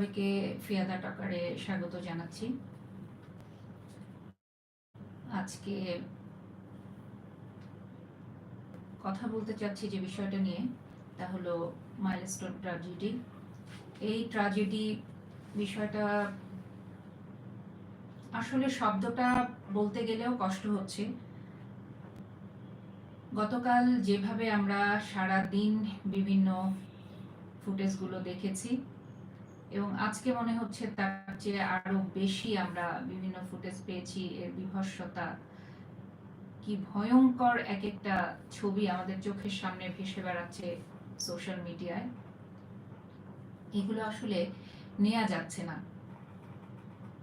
সবাইকে ফিয়াদা টাকারে স্বাগত জানাচ্ছি। আজকে কথা বলতে চাচ্ছি যে বিষয়টা নিয়ে, তা হলো মাইলস্টোন ট্র্যাজেডি এই ট্র্যাজেডি বিষয়টা আসলে শব্দটা বলতে গেলেও কষ্ট হচ্ছে। গতকাল যেভাবে আমরা সারা দিন বিভিন্ন ফুটেজগুলো দেখেছি এবং আজকে মনে হচ্ছে তার চেয়ে আরও বেশি আমরা বিভিন্ন ফুটেজ পেয়েছি, এর বিভৎসতা কি ভয়ঙ্কর এক একটা ছবি আমাদের চোখের সামনে ভেসে বেড়াচ্ছে সোশ্যাল মিডিয়ায়। এগুলো আসলে নেওয়া যাচ্ছে না।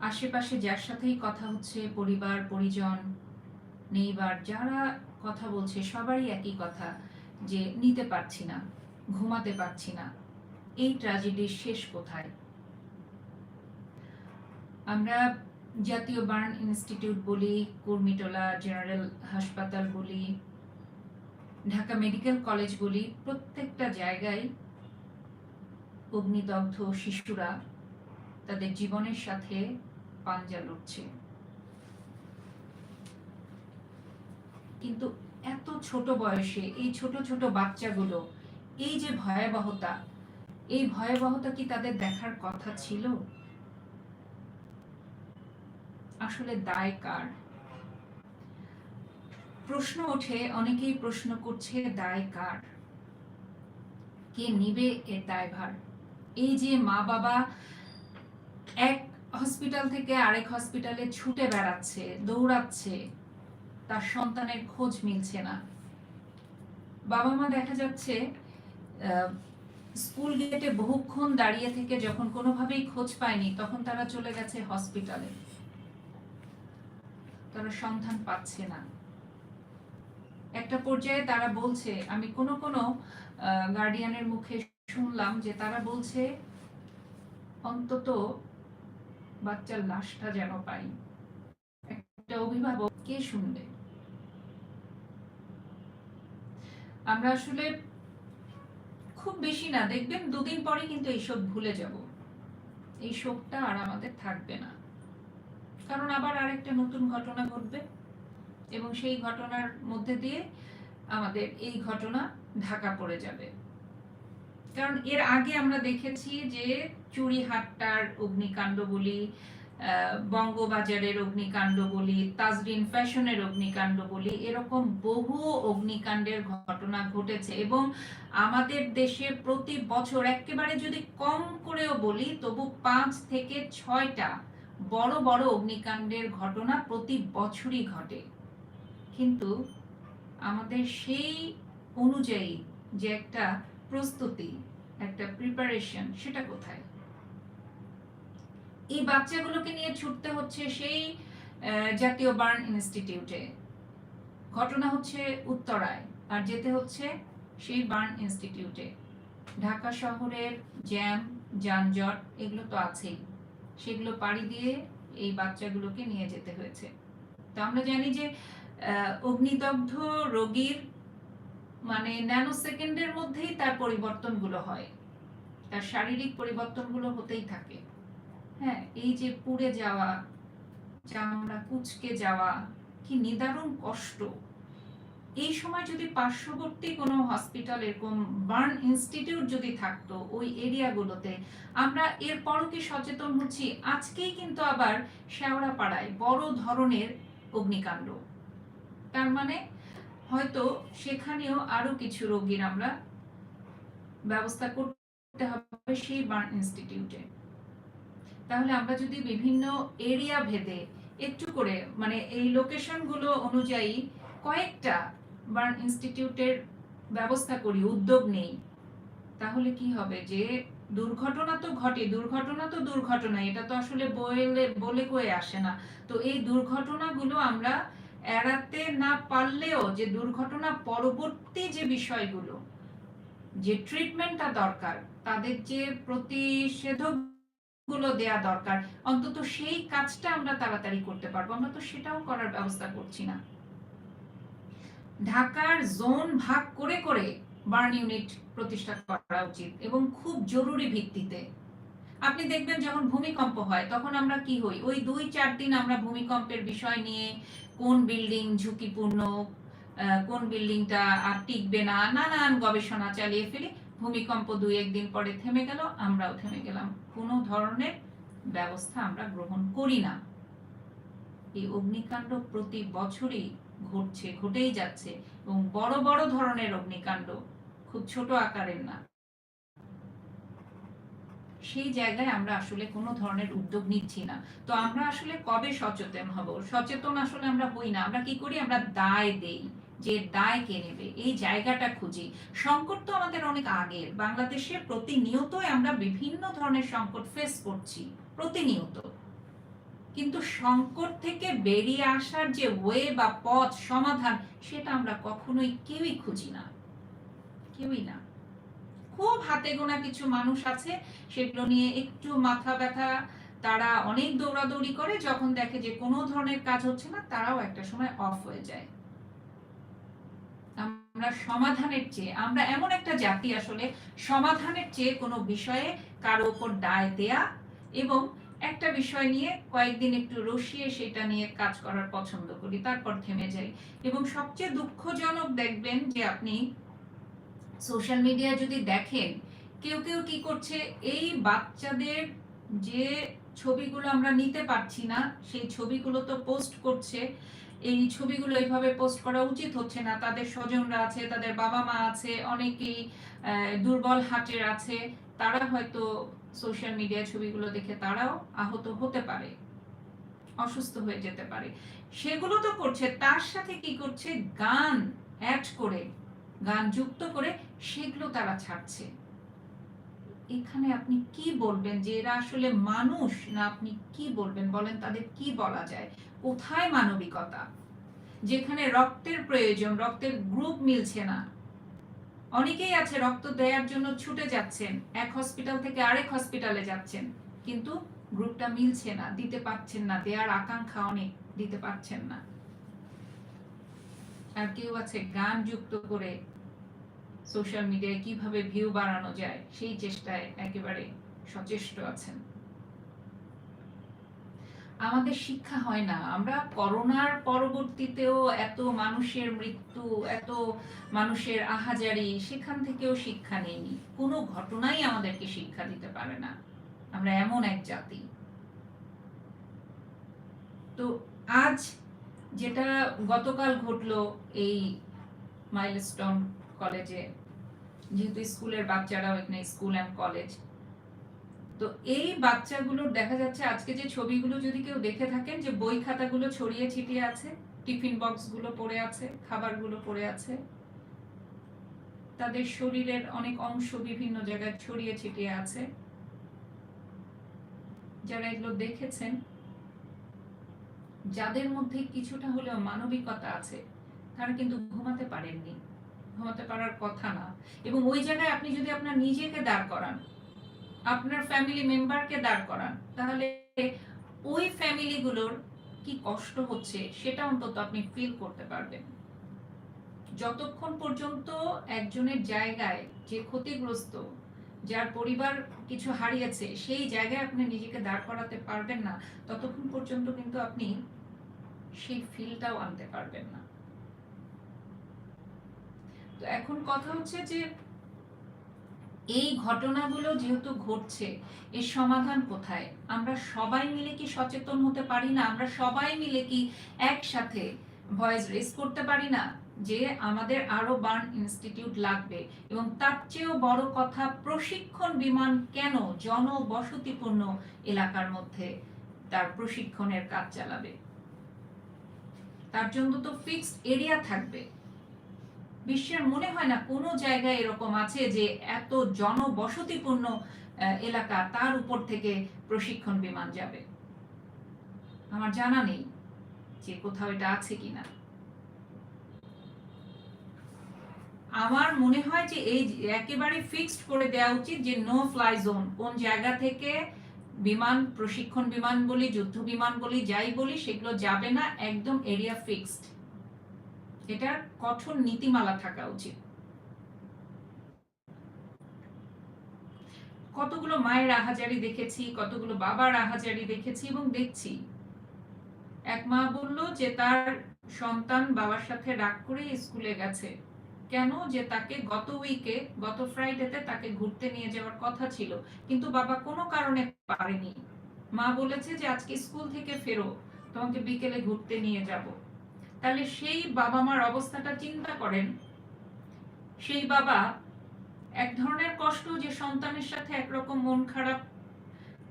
আশেপাশে যার সাথেই কথা হচ্ছে, পরিবার, পরিজন, নেইবার, যারা কথা বলছে সবারই একই কথা, যে নিতে পারছি না, ঘুমাতে পারছি না। এই ট্র্যাজেডির শেষ কোথায়? আমরা জাতীয় বার্ন ইনস্টিটিউট বলি, কুর্মিটোলা জেনারেল হাসপাতাল বলি, ঢাকা মেডিকেল কলেজ বলি, প্রত্যেকটা জায়গায় অগ্নিদগ্ধ শিশুরা তাদের জীবনের সাথে পাঞ্জা লড়ছে। কিন্তু এত ছোট বয়সে এই ছোট ছোট বাচ্চাগুলো, এই যে ভয়াবহতা এই ভয়াবহতা কি তাদের দেখার কথা ছিল? আসলে দায় কার? প্রশ্ন ওঠে, অনেকেই প্রশ্ন করছে, দায় কার? কে নিবে এর দায়ভার? এই যে মা বাবা এক হসপিটাল থেকে আরেক হসপিটালে ছুটে বেড়াচ্ছে, দৌড়াচ্ছে, তার সন্তানের খোঁজ মিলছে না। বাবা মা দেখা যাচ্ছে স্কুল গেটে বহুক্ষণ দাঁড়িয়ে থেকে যখন কোনোভাবেই খোঁজ পায়নি, তখন তারা চলে গেছে হসপিটালে। তারা সন্ধান পাচ্ছে না। একটা পর্যায়ে তারা বলছে, আমি কোন কোন গার্ডিয়ানের মুখে শুনলাম যে তারা বলছে, অন্তত বাচ্চার লাশটা যেন পাই। একটা অভিভাবক কে শুনবে? আমরা আসলে খুব বেশি না, দেখবেন দুদিন পরে কিন্তু এইসব ভুলে যাব। এই শোকটা আর আমাদের থাকবে না। কারণ আবার আরেকটা নতুন ঘটনা ঘটবে এবং সেই ঘটনার মধ্যে দিয়ে আমাদের এই ঘটনা ঢাকা পড়ে যাবে। কারণ এর আগে আমরা দেখেছি যে চুরিহাট্টার অগ্নিকাণ্ড বলি বঙ্গবাজারের অগ্নিকাণ্ড বলি, তাজরিন ফ্যাশনের অগ্নিকাণ্ড বলি, এরকম বহু অগ্নিকাণ্ডের ঘটনা ঘটেছে এবং আমাদের দেশে প্রতি বছর একেবারে যদি কম করেও বলি, তবু পাঁচ থেকে ছয়টা বড় বড় অগ্নিকাণ্ডের ঘটনা প্রতি বছরই ঘটে। কিন্তু আমাদের সেই অনুযায়ী যে একটা প্রস্তুতি, একটা প্রিপারেশন সেটা কোথায়? এই বাচ্চাগুলোকে নিয়ে ছুটতে হচ্ছে সেই জাতীয় বার্ন ইনস্টিটিউটে। ঘটনা হচ্ছে উত্তরায়, আর যেতে হচ্ছে সেই বার্ন ইনস্টিটিউটে। ঢাকা শহরের জ্যাম, যানজট, এগুলো তো আছেই। সেগুলো পাড়ি দিয়ে এই বাচ্চাগুলোকে নিয়ে যেতে হয়েছে। তো আমরা জানি যে অগ্নিদগ্ধ রোগীর মানে ন্যানো সেকেন্ডের মধ্যেই তার পরিবর্তনগুলো হয়। তার শারীরিক পরিবর্তনগুলো হতেই থাকে। হ্যাঁ এই যে পুড়ে যাওয়া, চামড়া কুচকে যাওয়া, কি নিদারুণ কষ্ট। এই সময় যদি পার্শ্ববর্তী কোনো হসপিটাল এরকম বার্ন ইনস্টিটিউট যদি থাকতো ওই এরিয়াগুলোতে আমরা এরপরও কি সচেতন হচ্ছি? আজকেই কিন্তু আবার শেওড়াপাড়ায় বড় ধরনের অগ্নিকাণ্ড। তার মানে হয়তো সেখানেও আরও কিছু রোগীর আমরা ব্যবস্থা করতে হবে সেই বার্ন ইনস্টিটিউটে তাহলে আমরা যদি বিভিন্ন এরিয়া ভেদে একটু করে মানে এই লোকেশনগুলো অনুযায়ী কয়েকটা বার্ন ইনস্টিটিউটের ব্যবস্থা করি, উদ্যোগ নেই, তাহলে কি হবে যে দুর্ঘটনা তো ঘটে, দুর্ঘটনা তো দুর্ঘটনা, এটা তো আসলে বলে বলে কয়ে আসে না। তো এই দুর্ঘটনাগুলো আমরা এড়াতে না পারলেও যে দুর্ঘটনা পরবর্তী যে বিষয়গুলো, যে ট্রিটমেন্টটা দরকার, তাদের যে প্রতিষেধক গুলো দেয়া দরকার। অন্তত সেই কাজটা আমরা তাড়াতাড়ি করতে পারব। আমরা তো সেটাও করার ব্যবস্থা করছি না। ঢাকার জোন ভাগ করে করে বার্ন ইউনিট প্রতিষ্ঠা করা উচিত এবং খুব জরুরি ভিত্তিতে। আপনি দেখবেন যখন ভূমিকম্প হয়, তখন আমরা কি হই? ওই দুই চার দিন আমরা ভূমিকম্পের বিষয় নিয়ে কোন বিল্ডিং ঝুঁকিপূর্ণ কোন বিল্ডিংটা আর টিকবে না, নানান গবেষণা চালিয়ে ফেলি। ভূমিকম্প দুই একদিন পরে থেমে গেল, আমরাও থেমে গেলাম। কোনো ধরনের ব্যবস্থা আমরা গ্রহণ করি না। এই অগ্নিকাণ্ড প্রতি বছরই ঘটছে, ঘটেই যাচ্ছে এবং বড় বড় ধরনের অগ্নিকাণ্ড খুব ছোট আকারের না। সেই জায়গায় আমরা আসলে কোনো ধরনের উদ্যোগ নিচ্ছি না। তো আমরা আসলে কবে সচেতন হব? সচেতন আসলে আমরা হই না। আমরা কি করি? আমরা দায় দেই। যে দায় কে নেবে, এই জায়গাটা খুঁজি। সংকট তো আমাদের অনেক আগের বাংলাদেশে প্রতিনিয়তই আমরা বিভিন্ন ধরনের সংকট ফেস করছি, প্রতিনিয়ত। কিন্তু সংকট থেকে বেরিয়ে আসার যে ওয়ে বা পথ, সমাধান, সেটা আমরা কখনোই কেউই খুঁজি না। কেউই না। খুব হাতে গোনা কিছু মানুষ আছে, সেগুলো নিয়ে একটু মাথা ব্যথা, তারা অনেক দৌড়াদৌড়ি করে, যখন দেখে যে কোনো ধরনের কাজ হচ্ছে না, তারাও একটা সময় অফ হয়ে যায়। আমরা সমাধানের চেয়ে, আমরা এমন একটা জাতি আসলে সমাধানের চেয়ে কোনো বিষয়ে কারও উপর দায় দেয়া এবং একটা বিষয় নিয়ে কয়েকদিন একটু রসিয়ে সেটা নিয়ে কাজ করার পছন্দ করি, তারপর থেমে যাই। এবং সবচেয়ে দুঃখজনক দেখবেন যে আপনি সোশ্যাল মিডিয়া যদি দেখেন, কেউ কেউ কি করছে, এই বাচ্চাদের যে ছবিগুলো আমরা নিতে পারছি না, সেই ছবিগুলো তো পোস্ট করছে এই ছবিগুলো এইভাবে পোস্ট করা উচিত হচ্ছে না। তাদের স্বজনরা আছে, তাদের বাবা মা আছে, অনেকেই দুর্বল হাটের আছে। তারা হয়তো সোশ্যাল মিডিয়া ছবিগুলো দেখে তারাও আহত হতে পারে, অসুস্থ হয়ে যেতে পারে। সেগুলো তো করছে, তার সাথে কি করছে? গান অ্যাড করে, গান যুক্ত করে সেগুলো তারা ছাড়ছে। এখানে আপনি কি বলবেন? যে এরা আসলে মানুষ না আপনি কি বলবেন? বলেন তাদের কি বলা যায়? কোথায় মানবিকতা? যেখানে রক্তের প্রয়োজন, রক্তের গ্রুপ মিলছে না। অনেকেই আছে রক্ত দেওয়ার জন্য ছুটে যাচ্ছেন, এক হসপিটাল থেকে আরেক হসপিটালে যাচ্ছেন, কিন্তু গ্রুপটা মিলছে না, দিতে পারছেন না দেওয়ার আকাঙ্ক্ষা অনেক, দিতে পারছেন না। আর কেউ আছে গান যুক্ত করে সোশ্যাল মিডিয়ায় কীভাবে ভিউ বাড়ানো যায়, সেই চেষ্টায় একেবারে সচেষ্ট আছেন। আমাদের শিক্ষা হয় না। আমরা করোনার পরবর্তীতেও এত মানুষের মৃত্যু, এত মানুষের আহাজারি, সেখান থেকেও শিক্ষা নেইনি। কোনো ঘটনাই আমাদেরকে শিক্ষা দিতে পারে না। আমরা এমন এক জাতি। তো আজ যেটা গতকাল ঘটলো, এই মাইলস্টোন কলেজে, যেহেতু স্কুলের বাচ্চারাও এখানে স্কুল অ্যান্ড কলেজ। তো এই বাচ্চাগুলোর দেখা যাচ্ছে আজকে যে ছবিগুলো যদি কেউ দেখে থাকেন, যে বই খাতাগুলো ছড়িয়ে ছিটিয়ে আছে, টিফিন বক্সগুলো পড়ে আছে, খাবারগুলো পড়ে আছে, তাদের শরীরের অনেক অংশ বিভিন্ন জায়গায় ছড়িয়ে ছিটিয়ে আছে। যারা এগুলো দেখেছেন, যাদের মধ্যে কিছুটা হলেও মানবিকতা আছে, তারা কিন্তু ঘুমাতে পারেননি। ঘুমাতে পারার কথা না। এবং ওই জায়গায় আপনি যদি আপনার নিজেকে দাঁড় করান, আপনার ফ্যামিলি মেম্বারকে দাঁড় করান, তাহলে ওই ফ্যামিলিগুলোর কি কষ্ট হচ্ছে সেটা অন্তত আপনি ফিল করতে পারবেন। যতক্ষণ পর্যন্ত একজনের জায়গায় যে ক্ষতিগ্রস্ত, যার পরিবার কিছু হারিয়েছে, সেই জায়গায় আপনি নিজেকে দাঁড় করাতে পারবেন না, ততক্ষণ পর্যন্ত কিন্তু আপনি সেই ফিলটাও আনতে পারবেন না। তো এখন কথা হচ্ছে যে এই ঘটনাগুলো যেহেতু ঘটছে, এর সমাধান কোথায়? আমরা সবাই মিলে কি সচেতন হতে পারি না? আমরা সবাই মিলে কি একসাথে ভয়েস রেস করতে পারি না যে আমাদের আরও বার্ন ইনস্টিটিউট লাগবে? এবং তার চেয়েও বড় কথা, প্রশিক্ষণ বিমান কেন জনবসতিপূর্ণ এলাকার মধ্যে তার প্রশিক্ষণের কাজ চালাবে? তার জন্য তো ফিক্সড এরিয়া থাকবে। বিশ্বের মনে হয় না কোনো জায়গায় এরকম আছে যে এত জনবসতিপূর্ণ এলাকা তার উপর থেকে প্রশিক্ষণ বিমান যাবে। আমার জানা নেই যে কোথাও এটা আছে কিনা। আমার মনে হয় যে এই একেবারে ফিক্সড করে দেওয়া উচিত যে নো ফ্লাই জোন কোন জায়গা থেকে বিমান, প্রশিক্ষণ বিমান বলি, যুদ্ধ বিমান বলি, যাই বলি, সেগুলো যাবে না, একদম এরিয়া ফিক্সড এটার কঠোর নীতিমালা থাকা উচিত। কতগুলো মায়ের আহাজারি দেখেছি, কতগুলো বাবার আহাজারি দেখেছি এবং দেখছি। এক মা বলল যে তার সন্তান বাবার সাথে রাগ করে স্কুলে গেছে। কেন? যে তাকে গত উইকে গত ফ্রাইডেতে তাকে ঘুরতে নিয়ে যাওয়ার কথা ছিল, কিন্তু বাবা কোনো কারণে পারেনি। মা বলেছে যে আজকে স্কুল থেকে ফেরো, তোমাকে বিকেলে ঘুরতে নিয়ে যাব। তাহলে সেই বাবা মার অবস্থাটা চিন্তা করেন। সেই বাবা এক ধরনের কষ্ট যে সন্তানের সাথে একরকম মন খারাপ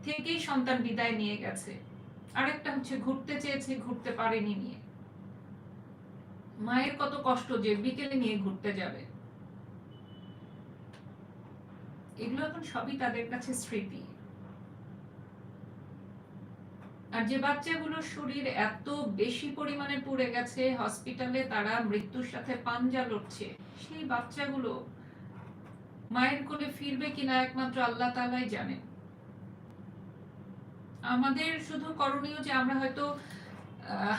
থেকেই সন্তান বিদায় নিয়ে গেছে। আরেকটা হচ্ছে ঘুরতে চেয়েছে, ঘুরতে পারেনি নিয়ে। মায়ের কত কষ্ট যে বিকেলে নিয়ে ঘুরতে যাবে। এগুলো এখন সবই তাদের কাছে স্মৃতি আর যে বাচ্চাগুলোর শরীর এত বেশি পরিমাণে পুড়ে গেছে হসপিটালে তারা মৃত্যুর সাথে পাঞ্জা লড়ছে, সেই বাচ্চাগুলো মায়ের কোলে ফিরবে কিনা একমাত্র আল্লাহ তালাই জানেন। আমাদের শুধু করণীয় যে আমরা হয়তো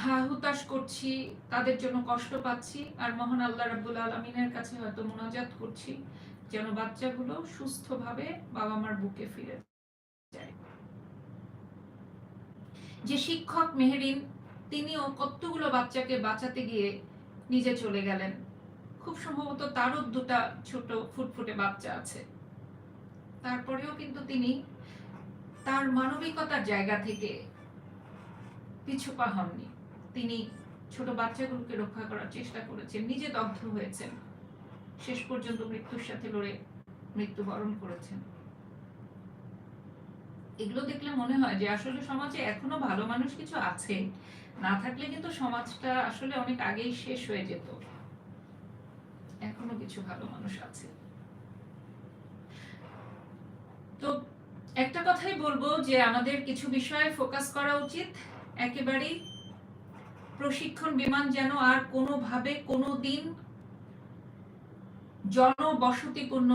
হা হুতাশ করছি, তাদের জন্য কষ্ট পাচ্ছি, আর মহান আল্লাহ রাব্বুল আলমিনের কাছে হয়তো মোনাজাত করছি, যেন বাচ্চাগুলো সুস্থভাবে বাবা মার বুকে ফিরে যায় যে শিক্ষক মেহেরিন, তিনিও কতগুলো বাচ্চাকে বাঁচাতে গিয়ে নিজে চলে গেলেন। খুব সম্ভবত তারও দুটা ছোট ফুটফুটে বাচ্চা আছে। তারপরেও কিন্তু তিনি তার মানবিকতার জায়গা থেকে পিছু পা হননি। তিনি ছোট বাচ্চাগুলোকে রক্ষা করার চেষ্টা করেছেন, নিজে দগ্ধ হয়েছেন। শেষ পর্যন্ত মৃত্যুর সাথে লড়ে মৃত্যুবরণ করেছেন। এগুলো দেখলে মনে হয় যে আসলে সমাজে এখনও ভালো মানুষ কিছু আছে। না থাকলে কিন্তু সমাজটা আসলে অনেক আগেই শেষ হয়ে যেত। এখনও কিছু ভালো মানুষ আছে। তো একটা কথাই বলব যে আমাদের কিছু বিষয়ে ফোকাস করা উচিত। একেবারেই প্রশিক্ষণ বিমান যেন আর কোনোভাবে কোনো দিন জনবসতিপূর্ণ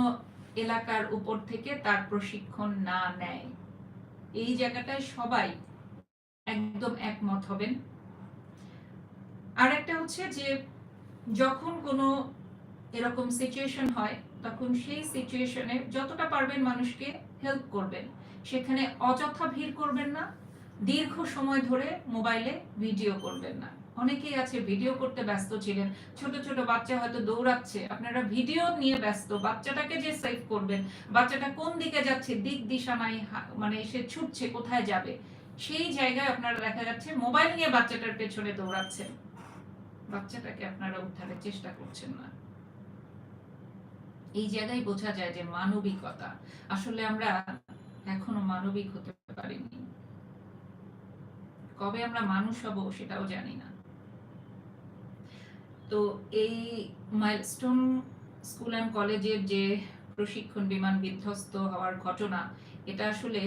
এলাকার উপর থেকে তার প্রশিক্ষণ না নেয়। এই জায়গাটায় সবাই একদম একমত হবেন। আর একটা হচ্ছে যে, যখন কোনো এরকম সিচুয়েশন হয়, তখন সেই সিচুয়েশনে যতটা পারবেন মানুষকে হেল্প করবেন। সেখানে অযথা ভিড় করবেন না, দীর্ঘ সময় ধরে মোবাইলে ভিডিও করবেন না। অনেকেই আছে ভিডিও করতে ব্যস্ত ছিলেন। ছোট ছোট বাচ্চা হয়তো দৌড়াচ্ছে। আপনারা ভিডিও নিয়ে ব্যস্ত। বাচ্চাটাকে যে সেভ করবেন, বাচ্চাটা কোন দিকে যাচ্ছে, দিক, দিশা নাই মানে সে ছুটছে, কোথায় যাবে? সেই জায়গায় আপনারা দেখা যাচ্ছে মোবাইল নিয়ে বাচ্চাটার পেছনে দৌড়াচ্ছেন। বাচ্চাটাকে আপনারা উদ্ধারের চেষ্টা করছেন না। এই জায়গায় বোঝা যায় যে মানবিকতা, আসলে আমরা এখনও মানবিক হতে পারিনি। কবে আমরা মানুষ হব সেটাও জানি না। তো এই মাইলস্টোন স্কুল অ্যান্ড কলেজের যে প্রশিক্ষণ বিমান বিধ্বস্ত হওয়ার ঘটনা, এটা আসলে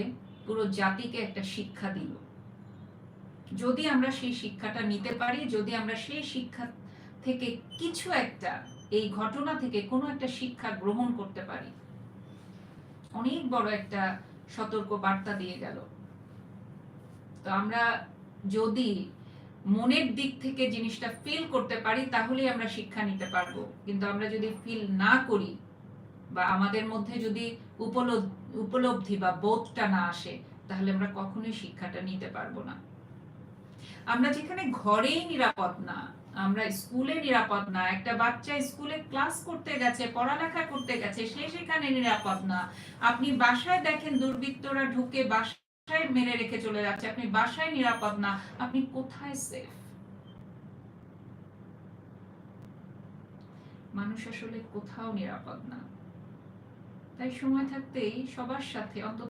পুরো জাতিকে একটা শিক্ষা দিল। যদি আমরা সেই শিক্ষাটা নিতে পারি, যদি আমরা সেই শিক্ষা থেকে কিছু একটা, এই ঘটনা থেকে কোনো একটা শিক্ষা গ্রহণ করতে পারি, অনেক বড় একটা সতর্ক বার্তা দিয়ে গেল। তো আমরা যদি মনের দিক থেকে জিনিসটা ফিল করতে পারি, তাহলেই আমরা শিক্ষা নিতে পারব। কিন্তু আমরা যদি ফিল না করি বা আমাদের মধ্যে যদি উপলব্ধি বা বোধটা না আসে, তাহলে আমরা কখনোই শিক্ষাটা নিতে পারব না। আমরা যেখানে ঘরেই নিরাপদ না, আমরা স্কুলে নিরাপদ না, একটা বাচ্চা স্কুলে ক্লাস করতে গেছে, পড়ালেখা করতে গেছে, সে সেখানে নিরাপদ না। আপনি বাসায় দেখেন দুর্বৃত্তরা ঢুকে বাসায় মেরে রেখে চলে যাচ্ছে। আপনি বাসায় নিরাপদ না। আপনি কোথায় সেফ মানুষ আসলে কোথাও নিরাপদ না। তাই সময় থাকতেই সবার সাথে অন্তত